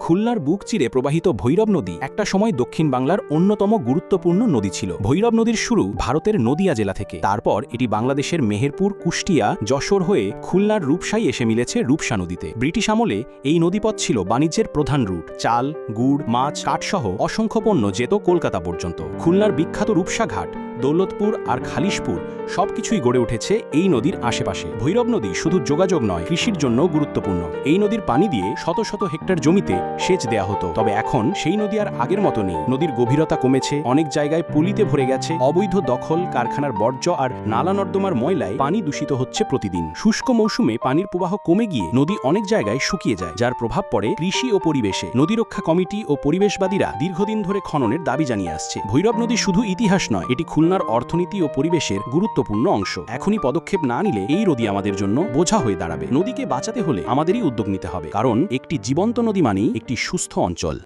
খুলনার বুক চিরে প্রবাহিত ভৈরব নদী একটা সময় দক্ষিণ বাংলার অন্যতম গুরুত্বপূর্ণ নদী ছিল। ভৈরব নদীর শুরু ভারতের নদিয়া জেলা থেকে। তারপর এটি বাংলাদেশের মেহেরপুর, কুষ্টিয়া, যশোর হয়ে খুলনার রূপসাই এসে মিলেছে রূপসা নদীতে। ব্রিটিশ আমলে এই নদীপথ ছিল বাণিজ্যের প্রধান রুট। চাল, গুড়, মাছ, কাঠসহ অসংখ্য পণ্য যেত কলকাতা পর্যন্ত। খুলনার বিখ্যাত রূপসা ঘাট দৌলতপুর আর খালিশপুর সবকিছুই গড়ে উঠেছে এই নদীর আশেপাশে। ভৈরব নদী শুধু যোগাযোগ নয়, কৃষির জন্য গুরুত্বপূর্ণ। এই নদীর পানি দিয়ে শত শত হেক্টর জমিতে সেচ দেয়া হতো। তবে এখন সেই নদী আর আগের মতো নেই। নদীর গভীরতা কমেছে, অনেক জায়গায় পুলিতে ভরে গেছে, অবৈধ দখল, কারখানার বর্জ্য আর নালা নর্দমার ময়লায় পানি দূষিত হচ্ছে প্রতিদিন। শুষ্ক মৌসুমে পানির প্রবাহ কমে গিয়ে নদী অনেক জায়গায় শুকিয়ে যায়, যার প্রভাব পড়ে কৃষি ও পরিবেশে। নদী রক্ষা কমিটি ও পরিবেশবাদীরা দীর্ঘদিন ধরে খননের দাবি জানিয়ে আসছে। ভৈরব নদী শুধু ইতিহাস নয়, এটি খুলনার অর্থনীতি ও পরিবেশের গুরুত্বপূর্ণ অংশ। এখনই পদক্ষেপ না নিলে এই নদী আমাদের জন্য বোঝা হয়ে দাঁড়াবে। নদীকে বাঁচাতে হলে আমাদেরই উদ্যোগ নিতে হবে, কারণ একটি জীবন্ত নদী মানেই একটি সুস্থ অঞ্চল।